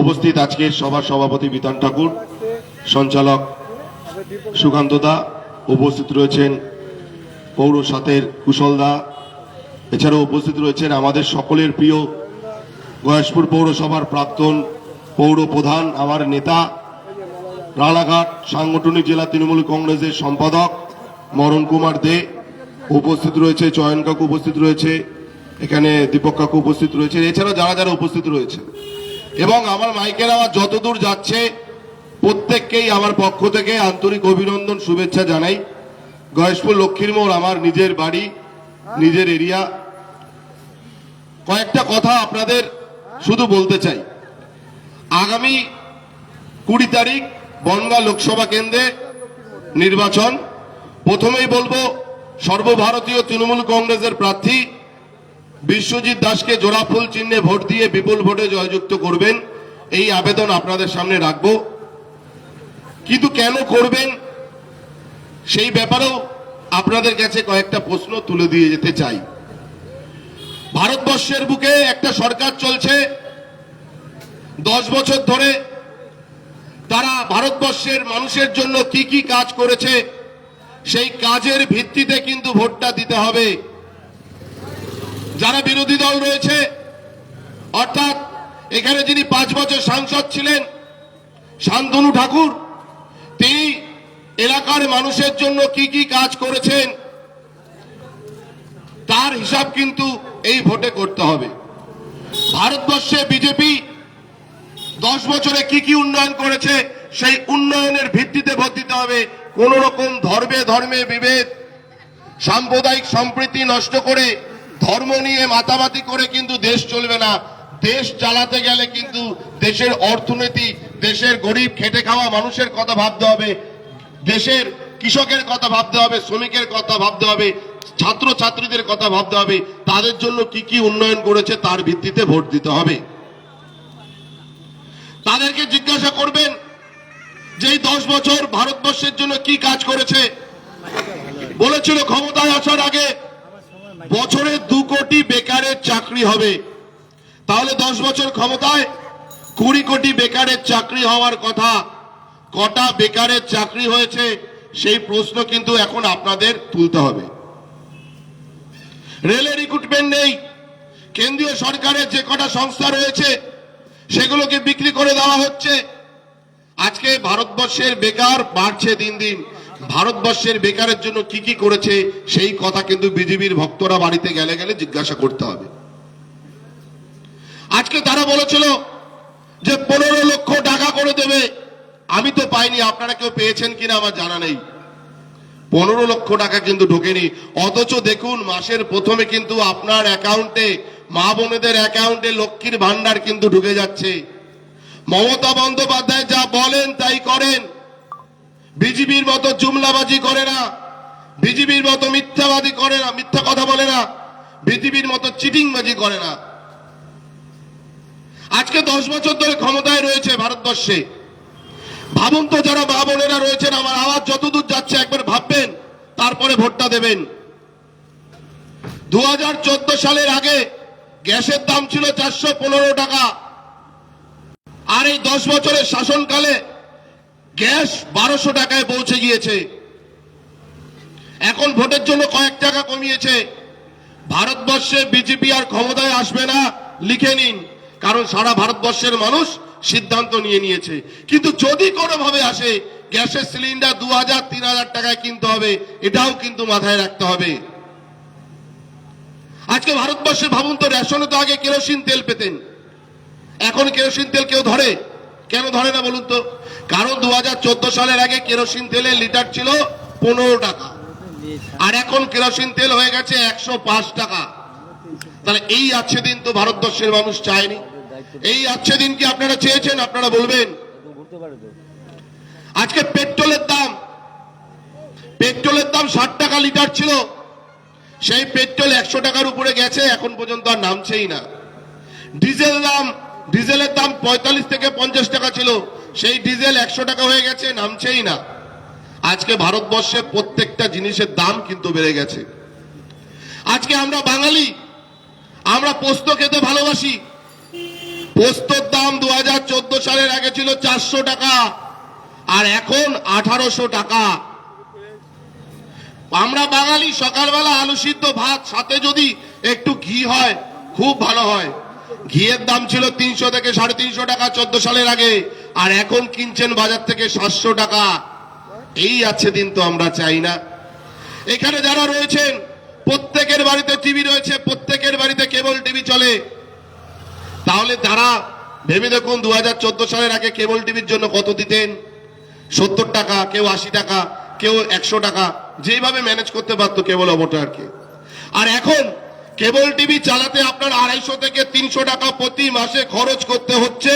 উপস্থিত আজকের সভার সভাপতি বিতান ঠাকুর, সঞ্চালক সুকান্ত দা, উপস্থিত রয়েছেন পৌর সাথের কুশল দা, এছাড়াও উপস্থিত রয়েছেন আমাদের সকলের প্রিয় গয়েশপুর পৌরসভার প্রাক্তন পৌর প্রধান, আমার নেতা, রানাঘাট সাংগঠনিক জেলা তৃণমূল কংগ্রেসের সম্পাদক মরণ কুমার দে উপস্থিত রয়েছে, চয়ন কাকু উপস্থিত রয়েছে, এখানে দীপক কাকু উপস্থিত রয়েছে এছাড়া যারা যারা উপস্থিত রয়েছে এবং আমার মাইকের আওয়াজ যতদূর যাচ্ছে, প্রত্যেককেই আমার পক্ষ থেকে আন্তরিক অভিনন্দন, শুভেচ্ছা জানাই। গয়েশপুর লক্ষ্মীর মোড় আমার নিজের বাড়ি, নিজের এরিয়া। কয়েকটা কথা আপনাদের শুধু বলতে চাই। আগামী কুড়ি তারিখ বনগা লোকসভা কেন্দ্রে নির্বাচন। প্রথমেই বলব, সর্বভারতীয় তৃণমূল কংগ্রেসের প্রার্থী বিশ্বজিৎ দাসকে জোড়াফুল চিহ্নে ভোট দিয়ে বিপুল ভোটে জয়যুক্ত করবেন, এই আবেদন আপনাদের সামনে রাখব। কিন্তু কেন করবেন, সেই ব্যাপারেও আপনাদের কাছে কয়েকটা প্রশ্ন তুলে দিয়ে যেতে চাই। ভারতবর্ষের বুকে একটা সরকার চলছে, দশ বছর ধরে তারা ভারতবর্ষের মানুষের জন্য কি কি কাজ করেছে, সেই কাজের ভিত্তিতে কিন্তু ভোটটা দিতে হবে। যারা বিরোধী দল রয়েছে, অর্থাৎ এখানে যিনি পাঁচ বছর সাংসদ ছিলেন, শান্তনু ঠাকুর, তিনি এলাকার মানুষের জন্য কি কি কাজ করেছেন, তার হিসাব কিন্তু এই ভোটে করতে হবে। ভারতবর্ষে বিজেপি দশ বছরে কি কি উন্নয়ন করেছে, সেই উন্নয়নের ভিত্তিতে ভোট দিতে হবে। কোন রকম ধর্মে ধর্মে বিভেদ, সাম্প্রদায়িক সম্প্রীতি নষ্ট করে ধর্ম নিয়ে মাতামাতি করে কিন্তু দেশ চলবে না। দেশ চালাতে গেলে কিন্তু দেশের অর্থনীতি, দেশের গরিব খেটে খাওয়া মানুষের কথা ভাবতে হবে, দেশের কৃষকের কথা ভাবতে হবে, শ্রমিকের কথা ভাবতে হবে ছাত্র ছাত্রীদের কথা ভাবতে হবে, তাদের জন্য কি কি উন্নয়ন করেছে তার ভিত্তিতে ভোট দিতে হবে। তাদেরকে জিজ্ঞাসা করবেন যে দশ বছর ভারতবর্ষের জন্য কি কাজ করেছে? বলেছিল ক্ষমতায় আসার আগে বছরে দু কোটি বেকারের চাকরি হবে। তাহলে দশ বছর ক্ষমতায় কুড়ি কোটি বেকারের চাকরি হওয়ার কথা। কটা বেকারের চাকরি হয়েছে সেই প্রশ্ন কিন্তু এখন আপনাদের তুলতে হবে। রেলের রিক্রুটমেন্ট নেই। কেন্দ্রীয় সরকারের যে কটা সংস্থা রয়েছে, সেগুলোকে বিক্রি করে দেওয়া হচ্ছে। আজকে ভারতবর্ষের বেকার বাড়ছে দিন দিন। ভারতবর্ষের বেকারের জন্য কি কি করেছে, সেই কথা কিন্তু বিজেপির ভক্তরা বাড়িতে গেলে গেলে জিজ্ঞাসা করতে হবে। আজকে তারা বলেছিল যে পনেরো লক্ষ টাকা করে দেবে। আমি তো পাইনি, আপনারা কেউ পেয়েছেন কিনা আমার জানা নেই। পনেরো লক্ষ টাকা কিন্তু ঢোকেনি। অথচ দেখুন, মাসের প্রথমে কিন্তু আপনার অ্যাকাউন্টে, মা বোনেদের অ্যাকাউন্টে লক্ষ্মীর ভান্ডার কিন্তু ঢুকে যাচ্ছে। মমতা বন্দ্যোপাধ্যায় যা বলেন, তাই করেন। বিজেপির মতো জুমলাবাজি করে না, বিজিবির মতো মিথ্যাবাদী করে না, মিথ্যা কথা বলে না, বিজিবির মতো চিটিংবাজি করে না। আজকে দশ বছর ধরে ক্ষমতায় রয়েছে ভারতবর্ষে। ভাবুন তো যারা মা বোনেরা রয়েছেন, আমার আওয়াজ যতদূর যাচ্ছে একবার ভাববেন, তারপরে ভোটটা দেবেন। দু হাজার চোদ্দ সালের আগে গ্যাসের দাম ছিল চারশো পনেরো টাকা। আর এই দশ বছরের শাসনকালে গ্যাস বারোশো টাকায় পৌঁছে গিয়েছে। এখন ভোটের জন্য কয়েক টাকা কমিয়েছে। ভারতবর্ষে বিজেপি আর ক্ষমতায় আসবে না, লিখে নিন। কারণ সারা ভারতবর্ষের মানুষ সিদ্ধান্ত নিয়ে নিয়েছে। কিন্তু যদি কোনোভাবে আসে, গ্যাসের সিলিন্ডার দু হাজার, তিন হাজার টাকায় কিনতে হবে, এটাও কিন্তু মাথায় রাখতে হবে। আজকে ভারতবর্ষে ভাবুন তো, রেশনে তো আগে কেরোসিন তেল পেতেন। এখন কেরোসিন তেল কেউ ধরে? কেন ধরে না বলুন তো? কারণ দু হাজার চোদ্দ সালের আগে কেরোসিন তেলের লিটার ছিল পনেরো টাকা। আর এখন কেরোসিন তেল হয়ে গেছে একশো পাঁচ টাকা। তাহলে এই আছে দিন তো ভারতবর্ষের মানুষ চায়নি। এই আছে দিন কি আপনারা চেয়েছেন? আপনারা বলবেন। আজকে পেট্রোলের দাম পেট্রোলের দাম ষাট টাকা লিটার ছিল। সেই পেট্রোল একশো টাকার উপরে গেছে, এখন পর্যন্ত আর নামছেই না। ডিজেল দাম ডিজেলের দাম পঁয়তাল্লিশ থেকে পঞ্চাশ টাকা ছিল। সেই ডিজেল একশো টাকা হয়ে গেছে, নামছেই না। আজকে ভারতবর্ষে প্রত্যেকটা জিনিসের দাম কিন্তু বেড়ে গেছে। আজকে আমরা বাঙালি, আমরা পোস্ত খেতে ভালোবাসি। পোস্তর দাম দু হাজার চোদ্দ সালের আগে ছিল চারশো টাকা, আর এখন আঠারোশো টাকা। আমরা বাঙালি, সকালবেলা আলু সিদ্ধ ভাত, সাথে যদি একটু ঘি হয়, খুব ভালো হয়। ঘিয়ের দাম ছিল তিনশো থেকে সাড়ে তিনশো টাকা চোদ্দ সালের আগে। আর এখন কিনছেন বাজার থেকে সাতশো টাকা। এই আছে দিন তো আমরা চাই না। এখানে যারা রয়েছেন, প্রত্যেকের বাড়িতে টিভি রয়েছে, প্রত্যেকের বাড়িতে কেবল টিভি চলে। তাহলে তারা ভেবে দেখুন দু হাজার চোদ্দ সালের আগে কেবল টিভির জন্য কত দিতেন? সত্তর টাকা, কেউ আশি টাকা, কেউ একশো টাকা। যেভাবে ম্যানেজ করতে পারতো কেবল অবটারকে আর এখন কেবল টিভি চালাতে আপনার আড়াইশো থেকে তিনশো টাকা প্রতি মাসে খরচ করতে হচ্ছে।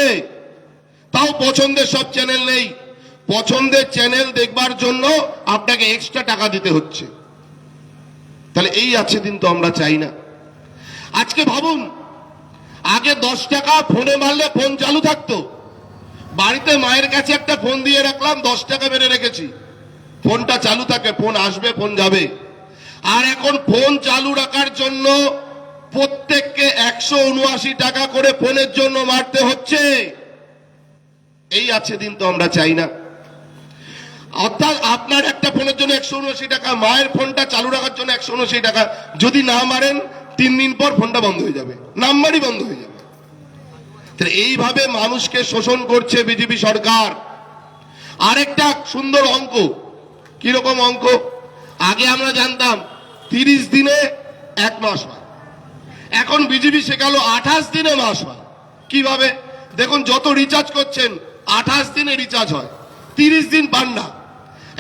তাও পছন্দের সব চ্যানেল নেই। পছন্দের চ্যানেল দেখবার জন্য আপনাকে এক্সট্রা টাকা দিতে হচ্ছে। তাহলে এই আছে দিন তো আমরা চাই না। আজকে ভাবুন, আগে দশ টাকা ফোনে মারলে ফোন চালু থাকতো। বাড়িতে মায়ের কাছে একটা ফোন দিয়ে রাখলাম, দশ টাকা মেরে রেখেছি। ফোনটা চালু থাকে, ফোন আসবে, ফোন যাবে। আর এখন ফোন চালু রাখার জন্য প্রত্যেককে একশো উনআশি টাকা করে ফোনের জন্য মারতে হচ্ছে। এই আছে দিন তো আমরা চাই না। অর্থাৎ আপনার একটা ফোনের জন্য একশো উনআশি টাকা, মায়ের ফোনটা চালু রাখার জন্য একশো উনআশি টাকা। যদি না মারেন, তিন দিন পর ফোনটা বন্ধ হয়ে যাবে। নাম্বারই বন্ধ হয়ে যাবে। এইভাবে মানুষকে শোষণ করছে বিজেপি সরকার। আরেকটা সুন্দর অঙ্ক। কীরকম অঙ্ক? আগে আমরা জানতাম তিরিশ দিনে এক মাস হয়। এখন বিজেপি শেখালো আঠাশ দিনে মাস হয়। কীভাবে? দেখুন, যত রিচার্জ করছেন, আঠাশ দিনে রিচার্জ হয়। তিরিশ দিন পান না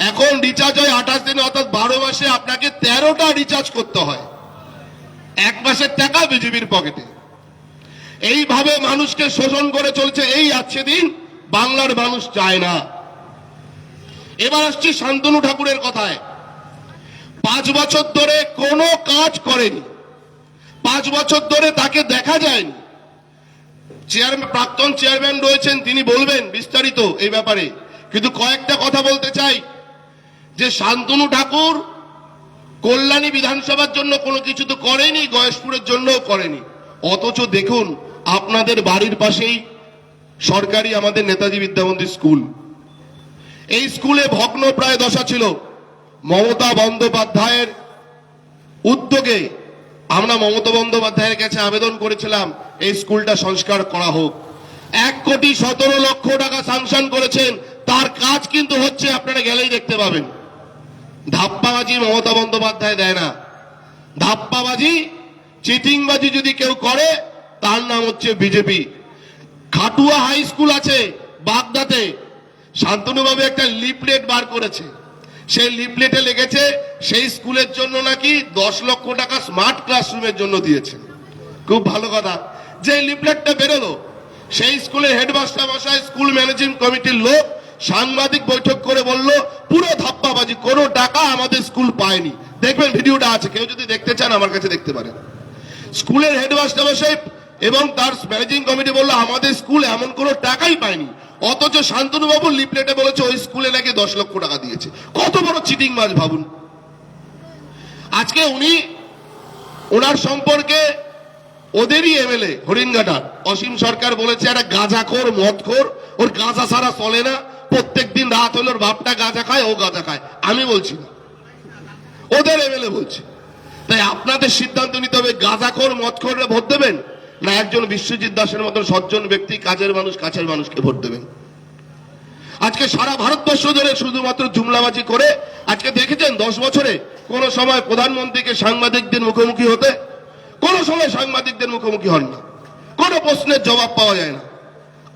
এখন রিচার্জ হয় আঠাশ দিনে, অর্থাৎ বারো মাসে আপনাকে তেরোটা রিচার্জ করতে হয়। এক মাসের টাকা বিজেপির পকেটে। এইভাবে মানুষকে শোষণ করে চলছে এই আছে দিন বাংলার মানুষ চায় না। এবার আসছি শান্তনু ঠাকুরের কথায়। পাঁচ বছর ধরে কোনো কাজ করেনি। পাঁচ বছর ধরে তাকে দেখা যায়নি। চেয়ারম্যান প্রাক্তন চেয়ারম্যান রয়েছেন, তিনি বলবেন বিস্তারিত এই ব্যাপারে। কিন্তু কয়েকটা কথা বলতে চাই। যে শান্তনু ঠাকুর কল্যাণী বিধানসভার জন্য কোনো কিছু তো করেনি, গয়েশপুরের জন্যও করেনি। অথচ দেখুন, আপনাদের বাড়ির পাশেই সরকারি আমাদের নেতাজি বিদ্যামন্দির স্কুল। এই স্কুলে ভগ্ন প্রায় দশা ছিল। মমতা বন্দ্যোপাধ্যায়ের উদ্যোগে আমরা মমতা বন্দ্যোপাধ্যায়ের কাছে আবেদন করেছিলাম, এই স্কুলটা সংস্কার করা হোক। এক কোটি সতেরো লক্ষ টাকা স্যাংশন করেছেন, তার কাজ কিন্তু হচ্ছে, আপনারা গেলেই দেখতে পাবেন। ধাপ্পাবাজি মমতা বন্দ্যোপাধ্যায় দেয় না। ধাপ্পাবাজি, চিটিংবাজি যদি কেউ করে, তার নাম হচ্ছে বিজেপি। খাটুয়া হাই স্কুল আছে বাগদাতে। শান্তনুভাবে একটা লিফলেট বার করেছে। সেই লিফলেটে লেগেছে, সেই স্কুলের জন্য নাকি দশ লক্ষ টাকা স্মার্ট ক্লাসরুমের জন্য দিয়েছে। খুব ভালো কথা। যে লিফলেটটা বেরোলো, সেই স্কুলের হেডমাস্টার মশাই স্কুল ম্যানেজিং কমিটির লোক সাংবাদিক বৈঠক করে বলল, পুরো ধাপ্পাবাজি, কোনো টাকা আমাদের স্কুল পায়নি। দেখবেন ভিডিওটা আছে, কেউ যদি দেখতে চান আমার কাছে দেখতে পারেন। স্কুলের হেডমাস্টার মশাই এবং তার ম্যানেজিং কমিটি বলল, আমাদের স্কুল এমন কোনো টাকাই পায়নি। অথচ শান্তনু বাবু লিপলেটে বলেছে, ওই স্কুলে নাকি দশ লক্ষ টাকা দিয়েছে। কত বড় চিটিং মাছ ভাবুন। আজকে উনি ওনার সম্পর্কে ওদেরই এমএলএ, হরিণঘাটার। অসীম সরকার বলেছে, একটা গাঁজাখোর, মদখোর, ওর গাঁজা সারা চলে না। প্রত্যেক দিন রাত হলে বাপটা গাঁজা খায়, ও গাঁজা খায়। আমি বলছি না। ওদের এমএলএ বলছে। তাই আপনাদের সিদ্ধান্ত নিতে হবে, গাঁজাখোর মদখোরে ভোট দেবেন? না, একজন বিশ্বজিৎ দাসের মতন সজ্জন ব্যক্তি কাজের মানুষ, কাছের মানুষকে ভোট দেবেন। আজকে সারা ভারতবর্ষ ধরে শুধুমাত্র জুমলাবাজি করে, আজকে দেখেছেন দশ বছরে কোন সময় প্রধানমন্ত্রীকে সাংবাদিকদের মুখোমুখি হতে, কোন সময় সাংবাদিকদের মুখোমুখি হন না। কোনো প্রশ্নের জবাব পাওয়া যায় না।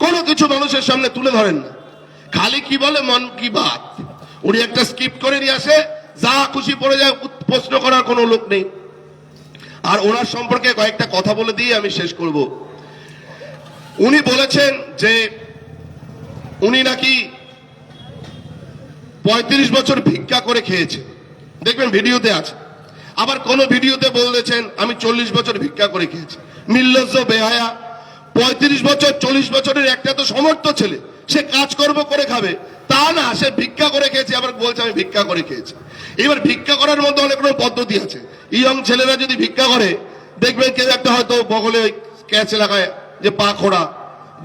কোনো কিছু মানুষের সামনে তুলে ধরেন না। খালি কি বলে, মন কি বাত? উনি একটা স্কিপ্ট করে নিয়ে আসে, যা খুশি পড়ে যায় প্রশ্ন করার কোনো লোক নেই। আর ওনার সম্পর্কে কয়েকটা কথা বলে দিয়ে আমি শেষ করব। উনি বলেছেন যে উনি নাকি পঁয়ত্রিশ বছর ভিক্ষা করে খেয়েছে দেখবেন ভিডিওতে আছে। আবার কোন ভিডিওতে বলেছেন, আমি চল্লিশ বছর ভিক্ষা করে খেয়েছি। নির্লজ্জ, বেহায়া, পঁয়ত্রিশ বছর, চল্লিশ বছরের একটা তো সমর্থ ছেলে। সে কাজকর্ম করে খাবে। তা না, সে ভিক্ষা করে খেয়েছে, আবার বলছে, আমি ভিক্ষা করে খেয়েছি। এবার ভিক্ষা করার মধ্যে অনেক রকম পদ্ধতি আছে। ইয়ং ছেলেরা যদি ভিক্ষা করে, দেখবেন কেউ একটা হয়তো বগলে ক্যাচ লাগায় যে পা খোড়া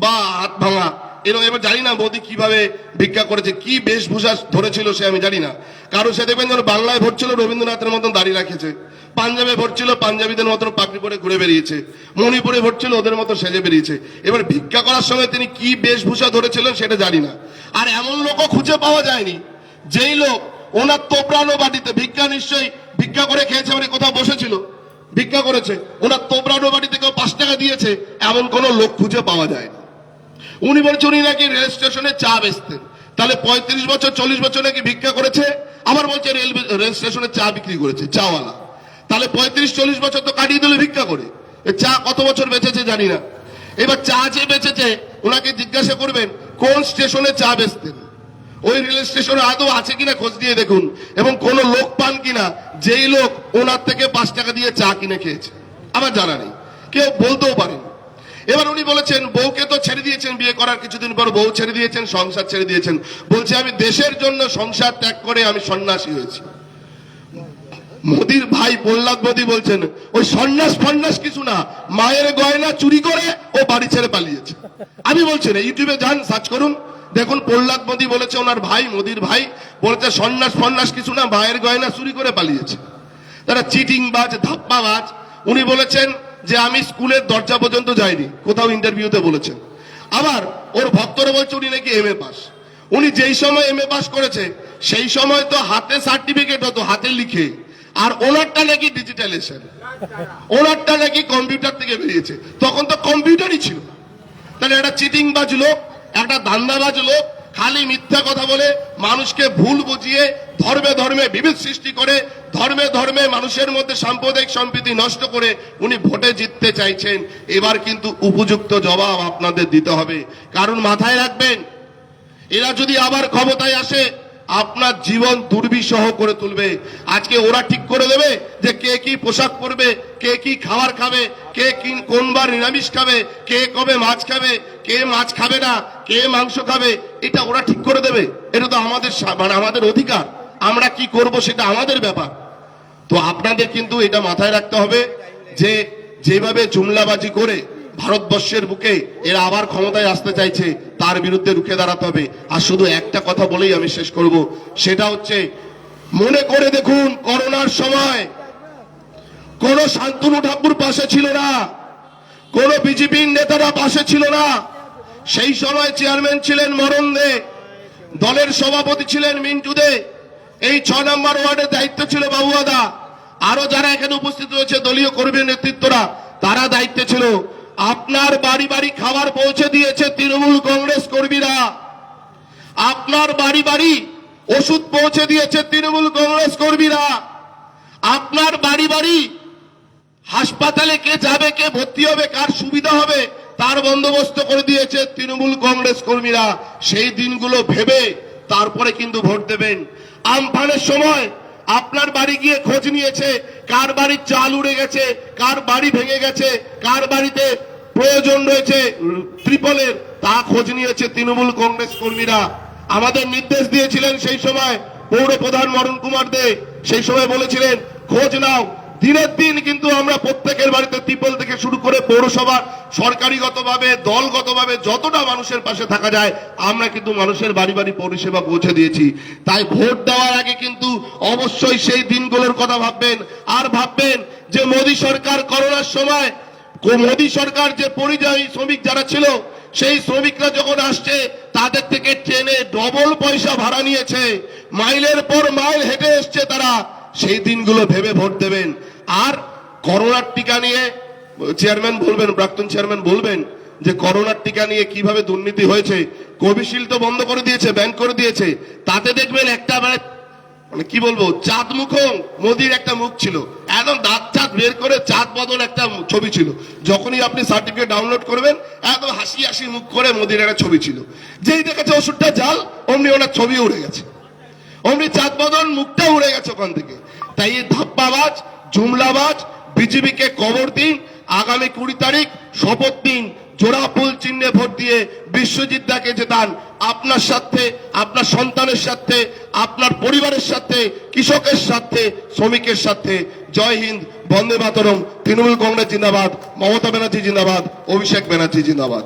বা হাত ভাঙা। এরকম এবার জানি না মোদি কীভাবে ভিক্ষা করেছে, কি বেশভূষা ধরেছিল সে আমি জানি না। কারও সে দেখবেন যেন বাংলায় ভোট ছিল, রবীন্দ্রনাথের মতন দাঁড়িয়ে রাখেছে। পাঞ্জাবে ভোট ছিল, পাঞ্জাবিদের মতন পাগড়ি পরে ঘুরে বেরিয়েছে। মণিপুরে ভোট ছিল, ওদের মতো সেজে বেরিয়েছে। এবার ভিক্ষা করার সময় তিনি কি বেশভূষা ধরেছিলেন সেটা জানি না। আর এমন লোকও খুঁজে পাওয়া যায়নি। যেই লোক ওনার তোপড়ানো বাড়িতে ভিক্ষা নিশ্চয়ই ভিক্ষা করে খেয়েছে মানে কোথাও বসেছিল, ভিক্ষা করেছে। ওনার তোপড়ানো বাড়িতে কেউ পাঁচ টাকা দিয়েছে, এমন কোন লোক খুঁজে পাওয়া যায় না উনি বলছেন, উনি নাকি রেল স্টেশনে চা বেচতেন। তাহলে পঁয়ত্রিশ বছর, চল্লিশ বছর নাকি ভিক্ষা করেছে? আবার বলছে, রেল রেল স্টেশনে চা বিক্রি করেছে, চাওয়ালা। তাহলে পঁয়ত্রিশ, চল্লিশ বছর তো কাটিয়ে দিল ভিক্ষা করে। চা কত বছর বেঁচেছে জানি না। এবার চা যে বেঁচেছে, ওনাকে জিজ্ঞাসা করবেন, কোন স্টেশনে চা বেচতেন? ওই রেল স্টেশনে আদৌ আছে কিনা খোঁজ দিয়ে দেখুন। এবং কোন লোক পান কিনা, যেই লোক ওনার থেকে পাঁচ টাকা দিয়ে চা কিনে খেয়েছে। আমার জানা নেই। কেউ বলতেও পারেন। এবার উনি বলেছেন, বউকে তো ছেড়ে দিয়েছেন, বিয়ে করার কিছুদিন পর বউ ছেড়ে দিয়েছেন, সংসার ছেড়ে দিয়েছেন। বলছে, আমি দেশের জন্য সংসার ত্যাগ করে আমি সন্ন্যাসী হয়েছি। মোদির ভাই প্রহ্লাদ মোদী বলছেন, ওই সন্ন্যাস ফন্যাস কিছু না। মায়ের গয়না চুরি করে ও বাড়ি ছেড়ে পালিয়েছে। আমি বলছি না, ইউটিউবে যান, সার্চ করুন। দেখুন, প্রহ্লাদ মোদী বলেছে, ওনার ভাই, মোদির ভাই, বলেছে, সন্ন্যাস ফন্যাস কিছু না মায়ের গয়না চুরি করে পালিয়েছে। তারা চিটিং বাজ ধাপ্পা বাজ উনি বলেছেন যে, আমি স্কুলের দরজা পর্যন্ত যাইনি, কোথাও ইন্টারভিউতে বলেছেন। আবার ওর ভক্তরা বলছে, উনি নাকি এম এ পাস উনি যেই সময় এম এ পাস করেছে, সেই সময় তো হাতে সার্টিফিকেট হতো, হাতে লিখে। আর ওনারটা নাকি ডিজিটালেশন ওনারটা নাকি কম্পিউটার থেকে বেরিয়েছে। তখন তো কম্পিউটারই ছিল। তাহলে একটা চিটিং বাজ লোক একটা দান্দাবাজ লোক খালি মিথ্যা কথা বলে মানুষকে ভুল বুঝিয়ে ধর্মে ধর্মে বিভেদ সৃষ্টি করে, ধর্মে ধর্মে মানুষের মধ্যে সাম্প্রদায়িক সম্প্রীতি নষ্ট করে উনি ভোটে জিততে চাইছেন। এবার কিন্তু উপযুক্ত জবাব আপনাদের দিতে হবে। কারণ মাথায় রাখবেন, এরা যদি আবার ক্ষমতায় আসে আপনার জীবন দুর্বিষহ করে তুলবে। আজকে ওরা ঠিক করে দেবে যে কে কি পোশাক পরবে, কে কি খাবার খাবে, কে কি কোনবার নিরামিষ খাবে, কে কবে মাছ খাবে, কে মাছ খাবে না, কে মাংস খাবে, এটা ওরা ঠিক করে দেবে। এটা তো আমাদের মানে আমাদের অধিকার। আমরা কি করব সেটা আমাদের ব্যাপার। তো আপনাদের কিন্তু এটা মাথায় রাখতে হবে যে যেভাবে জুমলাবাজি করে ভারতবর্ষের বুকে এরা আবার ক্ষমতায় আসতে চাইছে, তার বিরুদ্ধে রুখে দাঁড়াতে হবে। আর শুধু একটা কথা বলেই আমি শেষ করব, সেটা হচ্ছে, মনে করে দেখুন, করোনার সময় কোন শান্তনু ঠাকুর পাশে ছিল না, কোন বিজেপির নেতারা পাশে ছিল না। সেই সময় চেয়ারম্যান ছিলেন মরণ দে, দলের সভাপতি ছিলেন মিন্টু দে। এই ছ নম্বর ওয়ার্ডের দায়িত্ব ছিল বাবুয়াদা। আরও যারা এখানে উপস্থিত রয়েছে, দলীয় কর্মী নেতৃত্বরা, তারা দায়িত্বে ছিল। আপনার বাড়ি বাড়ি খাবার পৌঁছে দিয়েছে তৃণমূল কংগ্রেস কর্মীরা। আপনার বাড়ি বাড়ি ওষুধ পৌঁছে দিয়েছে তৃণমূল কংগ্রেস কর্মীরা। আপনার বাড়ি বাড়ি হাসপাতালে কে যাবে, কে ভর্তি হবে, কার সুবিধা হবে, তার বন্দোবস্ত করে দিয়েছে তৃণমূল কংগ্রেস কর্মীরা। সেই দিনগুলো ভেবে তারপরে কিন্তু ভোট দেবেন। আমফানের সময় আপনার বাড়ি গিয়ে খোঁজ নিয়েছে, কার বাড়ির চাল উড়ে গেছে, কার বাড়ি ভেঙে গেছে, কার বাড়িতে প্রয়োজন রয়েছে ত্রিপলের। তা খোঁজ নিয়েছে তৃণমূল কংগ্রেস কর্মীরা। আমাদের নির্দেশ দিয়েছিলেন সেই সময় পৌর প্রধান মরণ কুমার দে। সেই সময় বলেছিলেন, খোঁজ নাও। দিনের দিন কিন্তু আমরা প্রত্যেকের বাড়িতে ত্রিপল থেকে শুরু করে পৌরসভার সরকারিগতভাবে, দলগতভাবে যতটা মানুষের পাশে থাকা যায়, আমরা কিন্তু মানুষের বাড়ি বাড়ি পরিষেবা পৌঁছে দিয়েছি। তাই ভোট দেওয়ার আগে কিন্তু অবশ্যই সেই দিনগুলোর কথা ভাববেন। আর ভাববেন যে মোদী সরকার করোনার সময় মোদী সরকার যে পরিযায়ী শ্রমিক যারা ছিল, সেই শ্রমিকরা যখন আসছে, তাদের থেকে ট্রেনে ডবল পয়সা ভাড়া নিয়েছে। মাইলের পর মাইল হেঁটে এসছে তারা। সেই দিনগুলো ভেবে ভোট দেবেন। আর করোনার টিকা নিয়ে চেয়ারম্যান বলবেন, প্রাক্তন চেয়ারম্যান বলবেন যে করোনার টিকা নিয়ে কীভাবে দুর্নীতি হয়েছে। কোভিশিল্ড তো বন্ধ করে দিয়েছে, ব্যান করে দিয়েছে। তাতে দেখবেন একটা মানে কি বলব চাঁদ মুখ মোদির একটা মুখ ছিল। একদম দাঁত চাঁদ বের করে চাঁদ বদল একটা ছবি ছিল। যখনই আপনি সার্টিফিকেট ডাউনলোড করবেন, একদম হাসি হাসি মুখ করে মোদির একটা ছবি ছিল। যেই দেখেছে ওষুধটা জাল, অমনি ওনার ছবি উড়ে গেছে। অমনি চাঁদ বদল, মুখটা উড়ে গেছে ওখান থেকে। তাই এই ধাপ্পাবাজ, জুমলাবাজ, বিজেপিকে কবর দিন, আগামী কুড়ি তারিখ শপথ দিন, জোড়া ফুল চিহ্নে ভোট দিয়ে বিশ্বজিৎ দাকে জেতান আপনার সাথে আপনার সন্তানের সাথে আপনার পরিবারের সাথে কৃষকের সাথে শ্রমিকের সাথে জয় হিন্দ, বন্দে মাতরম, তৃণমূল কংগ্রেস জিন্দাবাদ, মমতা ব্যানার্জি জিন্দাবাদ, অভিষেক ব্যানার্জি জিন্দাবাদ।